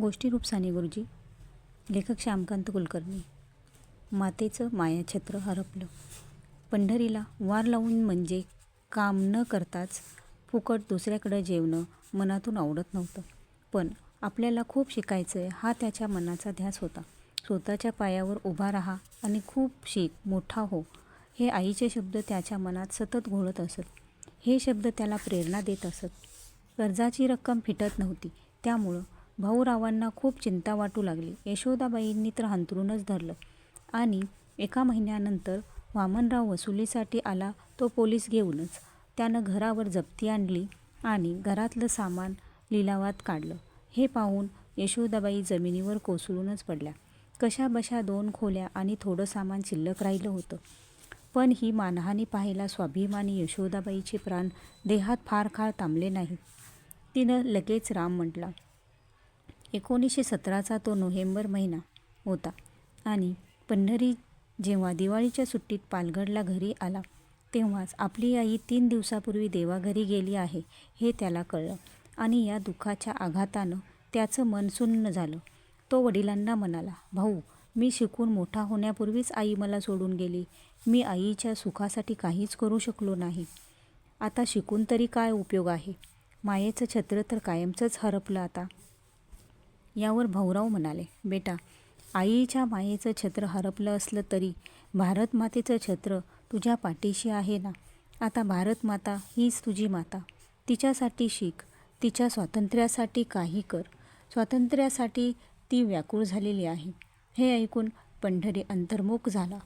गोष्टीरूप साने गुरुजी. लेखक श्यामकांत कुलकर्णी. मातेचं मायाछत्र हरपलं. पंढरीला वार लावून म्हणजे काम न करताच फुकट दुसऱ्याकडं जेवणं मनातून आवडत नव्हतं. पण आपल्याला खूप शिकायचं आहे हा त्याच्या मनाचा ध्यास होता. स्वतःच्या पायावर उभा राहा आणि खूप शिक मोठा हो. हे आईचे शब्द त्याच्या मनात सतत घोळत असत. हे शब्द त्याला प्रेरणा देत असत. कर्जाची रक्कम फिटत नव्हती. त्यामुळं भाऊरावांना खूप चिंता वाटू लागली. यशोदाबाईंनी तर हंतरूनच धरलं. आणि एका महिन्यानंतर वामनराव वसुलीसाठी आला तो पोलीस घेऊनच. त्यानं घरावर जप्ती आणली आणि घरातलं सामान लिलावात काढलं. हे पाहून यशोदाबाई जमिनीवर कोसळूनच पडल्या. कशाबशा दोन खोल्या आणि थोडं सामान शिल्लक राहिलं होतं. पण ही मानहानी पाहायला स्वाभिमानी यशोदाबाईचे प्राण देहात फार काळ थांबले नाहीत तिनं लगेच राम म्हटला एकोणीसशे सतराचा तो नोव्हेंबर महिना होता आणि पंढरी जेव्हा दिवाळीच्या सुट्टीत पालघरला घरी आला तेव्हाच आपली आई तीन दिवसापूर्वी देवाघरी गेली आहे हे त्याला कळलं आणि या दुःखाच्या आघातानं त्याचं मन सुन्न झालं. तो वडिलांना म्हणाला भाऊ मी शिकून मोठा होण्यापूर्वीच आई मला सोडून गेली. मी आईच्या सुखासाठी काहीच करू शकलो नाही. आता शिकून तरी काय उपयोग आहे? मायेचं छत्र तर कायमचंच हरपलं आता. यावर भाऊराव म्हणाले बेटा आईच्या मायेचं छत्र हरपलं असलं तरी भारत मातेचं छत्र तुझ्या पाठीशी आहे ना? आता भारत माता हीच तुझी माता. तिच्यासाठी शिक तिच्या स्वातंत्र्यासाठी काही कर. स्वातंत्र्यासाठी ती व्याकुळ झालेली आहे. हे ऐकून पंढरी अंतर्मुख झाला.